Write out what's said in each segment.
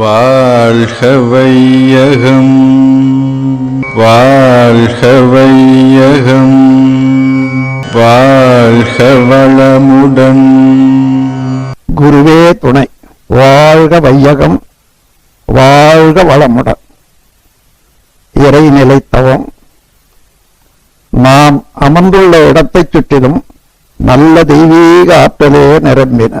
வாழ்க வையகம் வாழ்க வையகம் வாழ்க வளமுடன் குருவே துணை. வாழ்க வையகம் வாழ்க வளமுடன் இறை நிலைத்தவம் நாம் அமர்ந்துள்ள இடத்தைச் சுற்றிலும் நல்ல தெய்வீக ஆற்றலே நிரம்பின.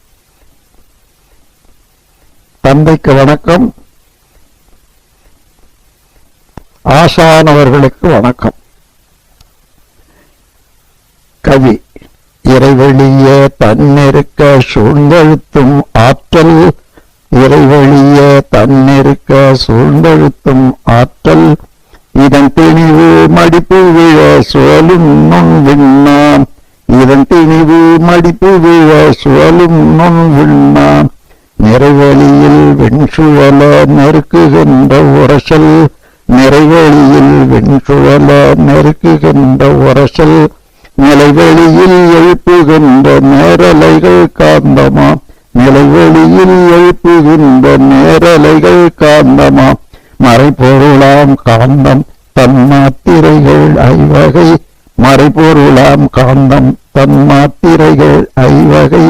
தந்தைக்கு வணக்கம். ஆசானவர்களுக்கு வணக்கம். கவி இறைவெளியே தன்னிருக்க சூழ்ந்தழுத்தும் ஆற்றல். இறைவெளியே தன்னிருக்க சூழ்ந்தழுத்தும் ஆற்றல். இதன் திணிவு மடிப்பு விழ சுழலும் நுண் விண்ணாம் இதன் திணிவு மடிப்பு விழ சுழலும் நுண் விண்ணாம் நிறைவழியில் வெண்சுழல நெருக்குகின்ற உரசல் நிறைவழியில் வெண்சுழல நெருக்குகின்ற உரசல் நிலைவெளியில் எழுப்புகின்ற நேரலைகள் காந்தமா? நிலைவெளியில் எழுப்புகின்ற நேரலைகள் காந்தமா? மறைபொருளாம் காந்தம் தன்மாத்திரைகள் ஐவகை மறைபொருளாம் காந்தம் தன்மாத்திரைகள் ஐவகை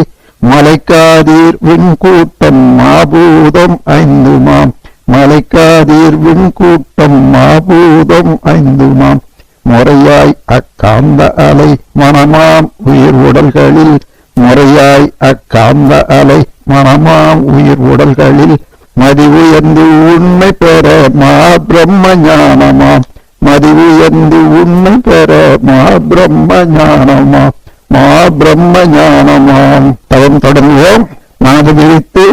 மலைக்காதீர் விண்கூட்டம் மாபூதம் ஐந்துமாம். மலைக்காதீர் விண்கூட்டம் மாபூதம் ஐந்துமாம். முறையாய் அக்காந்த அலை மனமாம் உயிர் உடல்களில். முறையாய் அக்காந்த அலை மனமாம் உயிர் உடல்களில். மதி உயர்ந்து உண்மை பெற மா பிரம்ம ஞானமாம். மதி உயர்ந்து உண்மை பெற மா பிரம்ம ஞானமாம். மா பிரம்ம ஞானமாம் தவம் தொடங்குவோம். மனது விழித்து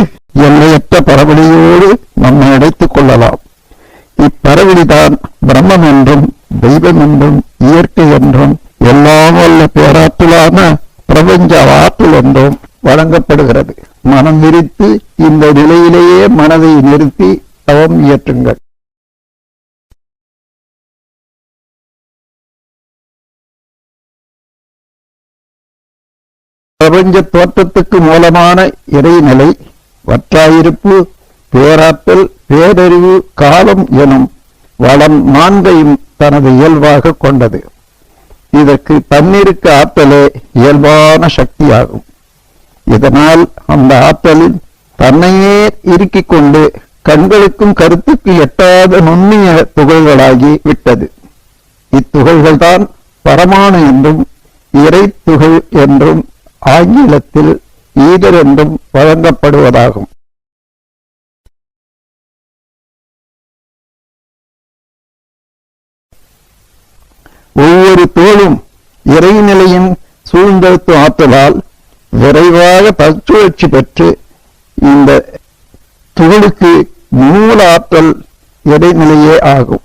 எல்லையற்ற பரவழியோடு நம்மை அடைத்துக் கொள்ளலாம். இப்பரவழிதான் பிரம்மம் என்றும் தெய்வம் என்றும் இயற்கை என்றும் எல்லாம் வல்ல பேராற்றலான பிரபஞ்ச ஆற்றல் என்றும் வழங்கப்படுகிறது. மனம் விரித்து இந்த நிலையிலேயே மனதை நிறுத்தி தவம் இயற்றுங்கள். பிரபஞ்ச தோற்றத்துக்கு மூலமான இறைநிலை வற்றாயிருப்பு பேராற்றல் பேரறிவு காலம் எனும் வளம் நான்கையும் தனது இயல்பாக கொண்டது. இதற்கு தன்னிருக்கு ஆற்றலே இயல்பான சக்தியாகும். இதனால் அந்த ஆற்றலில் தன்னையே இறுக்கிக் கொண்டு கண்களுக்கும் கருத்துக்கு எட்டாத நுண்ணிய துகள்களாகி விட்டது. இத்துகள்கள்தான் பரமானு என்றும் இறை துகள் என்றும் ஆங்கிலத்தில் ஈதர் என்றும் வழங்கப்படுவதாகும். ஒவ்வொரு தோளும் இறைநிலையின் சூழ்ந்தெழுத்து ஆற்றலால் விரைவாக தற்சுழற்சி பெற்று இந்த துகளுக்கு மூல ஆற்றல் இடைநிலையே ஆகும்.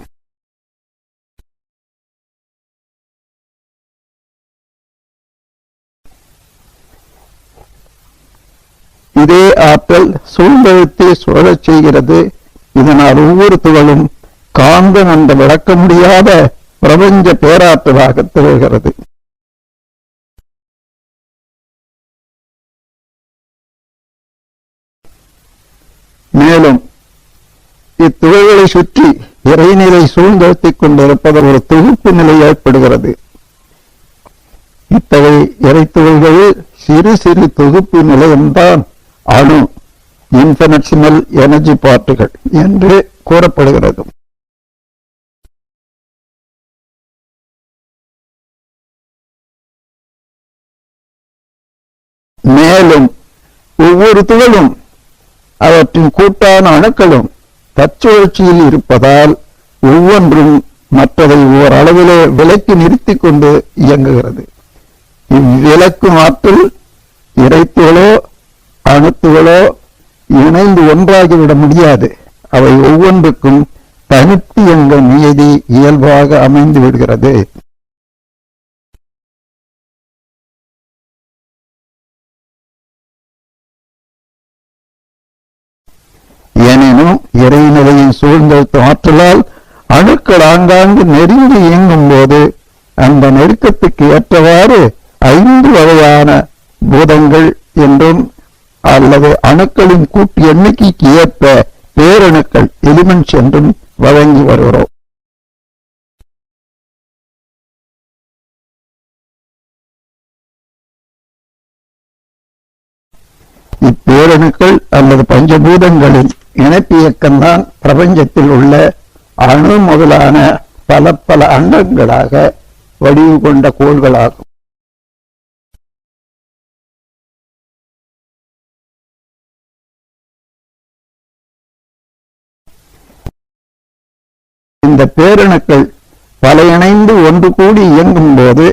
இதே ஆற்றல் சூழ்நிலத்தை சுழலச் செய்கிறது. இதனால் ஒவ்வொரு துகளும் காந்தம் அந்த விளக்க முடியாத பிரபஞ்ச பேராற்றலாக திகழ்கிறது. மேலும் இத்துகள்களை சுற்றி இறைநிலை சூழ்ந்தெழுத்திக் கொண்டிருப்பது ஒரு தொகுப்பு நிலை ஏற்படுகிறது. இத்தகைய இறைத்துகள்களில் சிறு சிறு தொகுப்பு நிலையம்தான் அணு இன்ஃபர்மேஷனல் எனர்ஜி பார்ட்டிகள் என்று கூறப்படுகிறது. மேலும் ஒவ்வொரு துகளும் அவற்றின் கூட்டான அணுக்களும் தச்சுழற்சியில் இருப்பதால் ஒவ்வொன்றும் மற்றதை ஓரளவிலே விலக்கி நிறுத்தி கொண்டு இயங்குகிறது. இவ்விலக்கும் ஆற்றல் இறைத்துகளோ அணுத்துகளோ இணைந்து ஒன்றாகிவிட முடியாது. அவை ஒவ்வொன்றுக்கும் தனித்து என்ற நியதி இயல்பாக அமைந்து விடுகிறது. எனினும் இறைநிலையின் சூழ்ந்த ஆற்றலால் அணுக்கள் ஆங்காங்கு நெருங்கி இயங்கும் போது அந்த நெருக்கத்துக்கு ஏற்றவாறு ஐந்து வகையான பூதங்கள் என்றும் அல்லது அணுக்களின் கூட்டு எண்ணிக்கைக்கு ஏற்ப பேரணுக்கள் எலிமெண்ட்ஸ் என்றும் வழங்கி வருகிறோம். இப்பேரணுக்கள் அல்லது பஞ்சபூதங்களின் இணைப்பு இயக்கம்தான் பிரபஞ்சத்தில் உள்ள அணு முதலான பல பல அண்டங்களாக வடிவு கொண்ட கோள்களாகும். இந்த பேரணுக்கள் பல இணைந்து ஒன்று கூடி இயங்கும் போது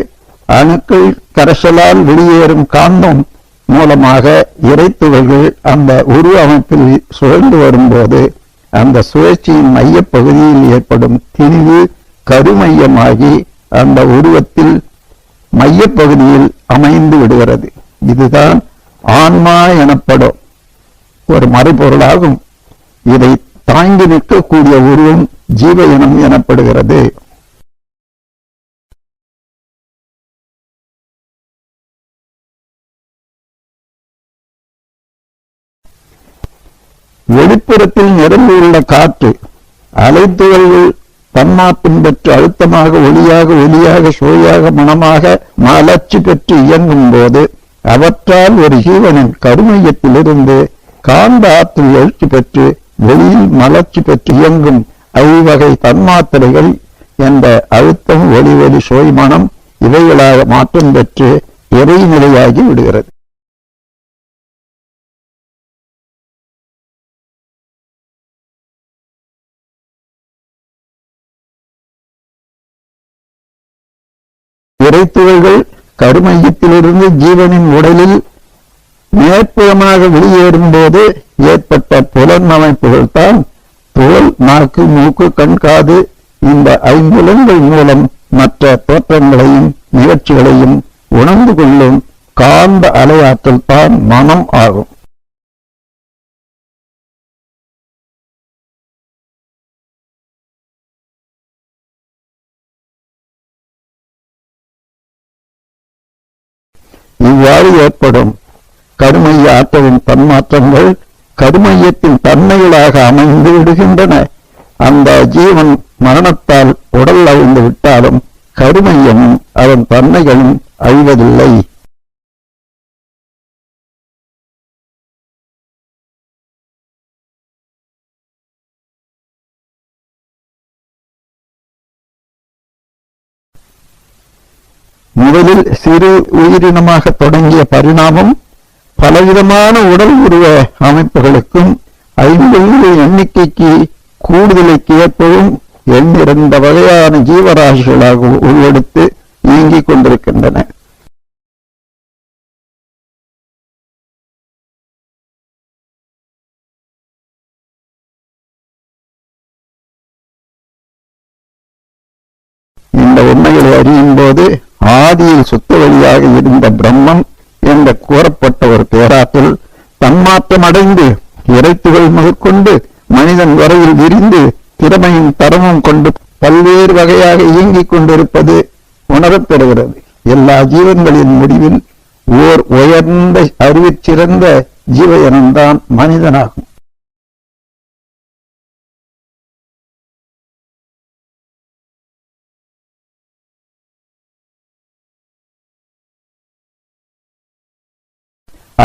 அணுக்கள் கரைசலால் வெளியேறும் காந்தம் மூலமாக இறைத்துகள்கள் அந்த உருவ அமைப்பில் சுழந்து வரும்போது அந்த சுழற்சியின் மையப்பகுதியில் ஏற்படும் திணிவு கருமையமாகி அந்த உருவத்தில் மையப்பகுதியில் அமைந்து விடுகிறது. இதுதான் ஆன்மா எனப்படும். ஒரு மறுபொருளாகும். இதை தாங்கி நிற்கக்கூடிய உருவம் ஜீவ இனம் எனப்படுகிறது. வெளிப்புறத்தில் நிரம்பியுள்ள காற்று அலைத்துகள்கள் தன்மாற்றம் பெற்று அழுத்தமாக ஒளியாக ஒலியாக சுவையாக மனமாக மலர்ச்சி பெற்று இயங்கும் போது அவற்றால் ஒரு ஜீவனின் கருமையத்திலிருந்து காந்த ஆற்றல் எழுச்சி பெற்று வெளியில் மலர்ச்சி பெற்று இயங்கும் ஐவகை தன்மாத்திரைகள் என்ற அழுத்தம் ஒளி ஒலி மனம் இவைகளாக மாற்றம் பெற்று இறைநிலையாகி விடுகிறது. இறைத்துகள்கள் கருமையத்திலிருந்து ஜீவனின் உடலில் மேற்புறமாக வெளியேறும் போது ஏற்பட்ட புலன் அமைப்புகள் தான் தோல் நாக்கு மூக்கு கண் காது இந்த ஐம்புலன்கள் மூலம் மற்ற தோற்றங்களையும் நிகழ்ச்சிகளையும் உணர்ந்து கொள்ளும் காந்த அலையாற்றல் தான் மனம் ஆகும். இவ்வாறு ஏற்படும் கருமைய ஆற்றலின் தன்மாற்றங்கள் கருமையத்தின் தன்மைகளாக அமைந்து விடுகின்றன. அந்த ஜீவன் மரணத்தால் உடல் அழிந்து விட்டாலும் கருமையமும் அதன் தன்மைகளும் அழிவதில்லை. முதலில் சிறு உயிரினமாக தொடங்கிய பரிணாமம் பலவிதமான உடல் உருவ அமைப்புகளுக்கும் ஐம்பது எண்ணிக்கைக்கு கூடுதலுக்கு ஏற்பவும் எண்ணிறந்த வகையான ஜீவராசிகளாக உருவெடுத்து இயங்கிக் கொண்டிருக்கின்றன. இந்த உண்மைகளை அறியும் போது ஆதியில் சுத்த வழியாக இருந்த பிரம்மம் என்ற கூறப்பட்ட ஒரு பேராற்றல் தன்மாற்றம் அடைந்து இறைத்துகள் முதற்கொண்டு மனிதன் வரையில் விரிந்து திறமையும் தரமும் கொண்டு பல்வேறு வகையாக இயங்கிக் கொண்டிருப்பது உணரப்படுகிறது. எல்லா ஜீவன்களின் முடிவில் ஓர் உயர்ந்த அறிவிற் சிறந்த ஜீவ இனம்தான் மனிதனாகும்.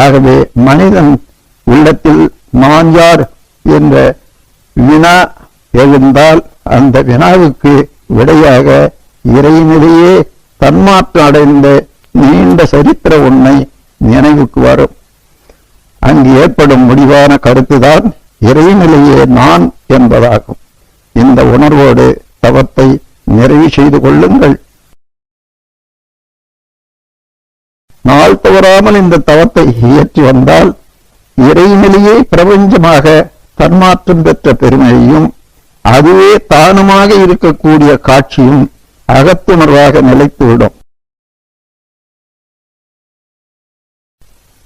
ஆகவே மனிதன் உள்ளத்தில் நான் யார் என்ற வினா எழுந்தால் அந்த வினாவுக்கு விடையாக இறையினிலேயே தன்மாற்றம் அடைந்த நீண்ட சரித்திர உண்மை நினைவுக்கு வரும். அங்கு ஏற்படும் முடிவான கருத்துதான் இறைநிலையே நான் என்பதாகும். இந்த உணர்வோடு தவத்தை நிறைவு செய்து கொள்ளுங்கள். தவறாமல் இந்த தவத்தை இயற்றி வந்தால் இறைநிலையே பிரபஞ்சமாக தன்மாற்றம் பெற்ற பெருமையையும் அதுவே தானுமாக இருக்கக்கூடிய காட்சியும் அகத்துணர்வாக நிலைத்துவிடும்.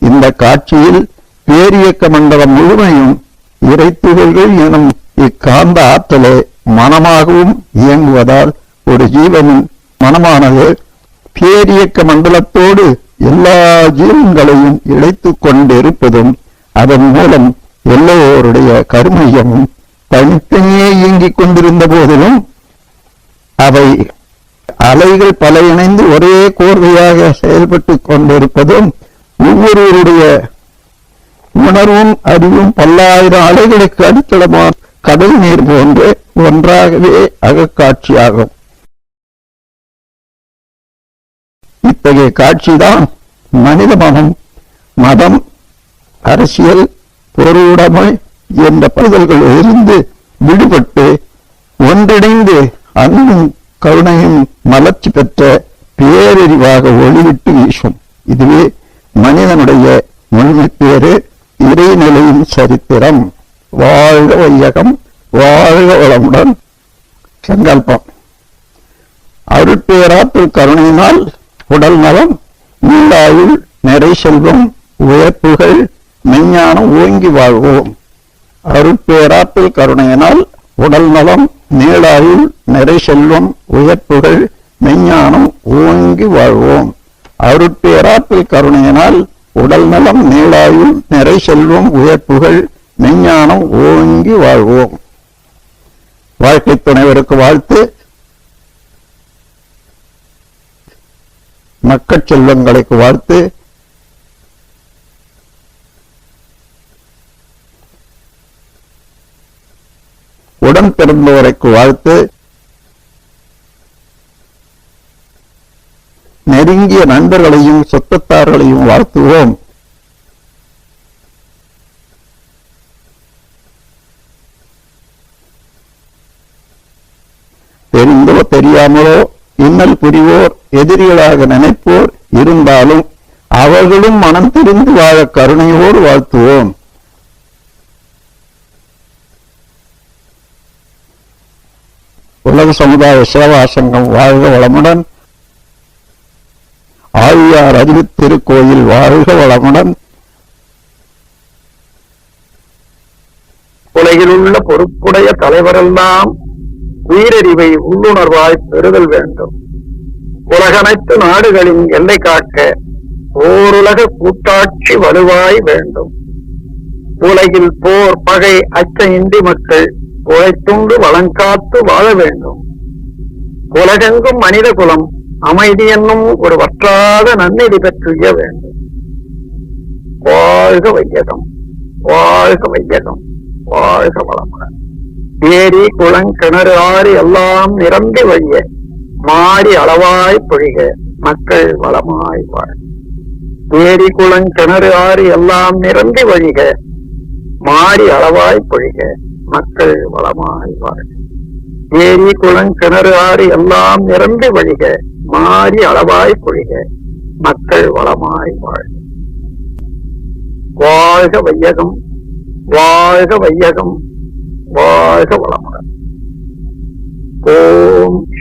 இந்த காட்சியில் பேரியக்க மண்டலம் முழுமையும் இறைத்துகள்கள் எனும் இக்காந்த ஆற்றலே மனமாகவும் இயங்குவதால் ஒரு ஜீவனின் மனமானது பேரியக்க மண்டலத்தோடு எல்லா ஜீவன்களையும் இழைத்து கொண்டிருப்பதும் அதன் மூலம் எல்லோருடைய கருமையமும் தனித்தனியே இயங்கிக் கொண்டிருந்த போதிலும் அவை அலைகள் பல இணைந்து ஒரே கோர்வையாக செயல்பட்டு கொண்டிருப்பதும் ஒவ்வொருவருடைய உணர்வும் அறிவும் பல்லாயிரம் அலைகளுக்கு அடித்தளமான கடல் நீர் போன்று ஒன்றாகவே அகக்காட்சியாகும். இத்தகைய காட்சிதான் மனித மனம் மதம் அரசியல் பொருளுடைமை என்ற பகுதல்களில் இருந்து விடுபட்டு ஒன்றிணைந்து அன்பும் கருணையும் மலர்ச்சி பெற்ற பேரறிவாக ஒளிவிட்டு வீசும். இதுவே மனிதனுடைய முழுமை பேரு இறைநிலையின் சரித்திரம். வாழ்க வையகம் வாழ்க வளமுடன். சங்கல்பம். அருட்பேராற்றல் கருணையினால் உடல் நலம் நீண்டாயுள் நிறை செல்வம் உயர்ப்புகள் மெஞ்ஞானம் ஓங்கி வாழ்வோம். அருட்பேராற்றல் கருணையினால் உடல் நலம் நீளாயுள் நிறை செல்வம் உயர்ப்புகள் மெஞ்ஞானம் ஓங்கி வாழ்வோம். அருட்பேராற்றல் கருணையினால் உடல் நலம் நீளாயுள் நிறை செல்வம் உயர்ப்புகள் மெஞ்ஞானம் ஓங்கி வாழ்வோம். வாழ்க்கை துணைவருக்கு வாழ்த்து. மக்கள் செல்வங்களுக்கு வாழ்த்து. உடன் பிறந்தோருக்கு வாழ்த்து. நெருங்கிய நண்பர்களையும் சொத்தத்தார்களையும் வாழ்த்துவோம். தெரிந்தோ தெரியாமலோ இன்னல் புரிவோர். எதிரிகளாக நினைப்போர் இருந்தாலும் அவர்களும் மனம் திரிந்து வாழ கருணையோடு வாழ்த்துவோம். உலக சமுதாய சேவா சங்கம் வாழ்க வளமுடன். ஆழியார் அறிவு திருக்கோயில் வாழ்க வளமுடன். உலகிலுள்ள பொறுப்புடைய தலைவரெல்லாம் உயிரறிவை உள்ளுணர்வாய் பெறுதல் வேண்டும். உலகனைத்து நாடுகளின் எல்லை காக்க ஓருலக கூட்டாட்சி வலுவாய் வேண்டும். உலகில் போர் பகை அச்ச இன்றி மக்கள் உழைத்துண்டு வளங்காத்து வாழ வேண்டும். உலகெங்கும் மனித குலம் அமைதி என்னும் ஒரு வற்றாத நன்னெறி பெற்றுய வேண்டும். வாழ்க வையகம் வாழ்க வையகம் வாழ்க வளமுடன். ஏரி குளம் கிணறு ஆறு எல்லாம் நிரம்பி வழிய மாறி அளவாய் பொழிக மக்கள் வளமாய் வாழ். ஏரி குளம் கிணறு ஆறு எல்லாம் நிரம்பி வழிக மாடி அளவாய் பொழிக மக்கள் வளமாய் வாழ். ஏரி குளம் கிணறு ஆறு எல்லாம் நிரம்பி வழிக மாறி அளவாய் பொழிக மக்கள் வளமாய் வாழ். வாழ்க வையகம் வாழ்க வையகம் வாழ்க வளமுடன் ஓம்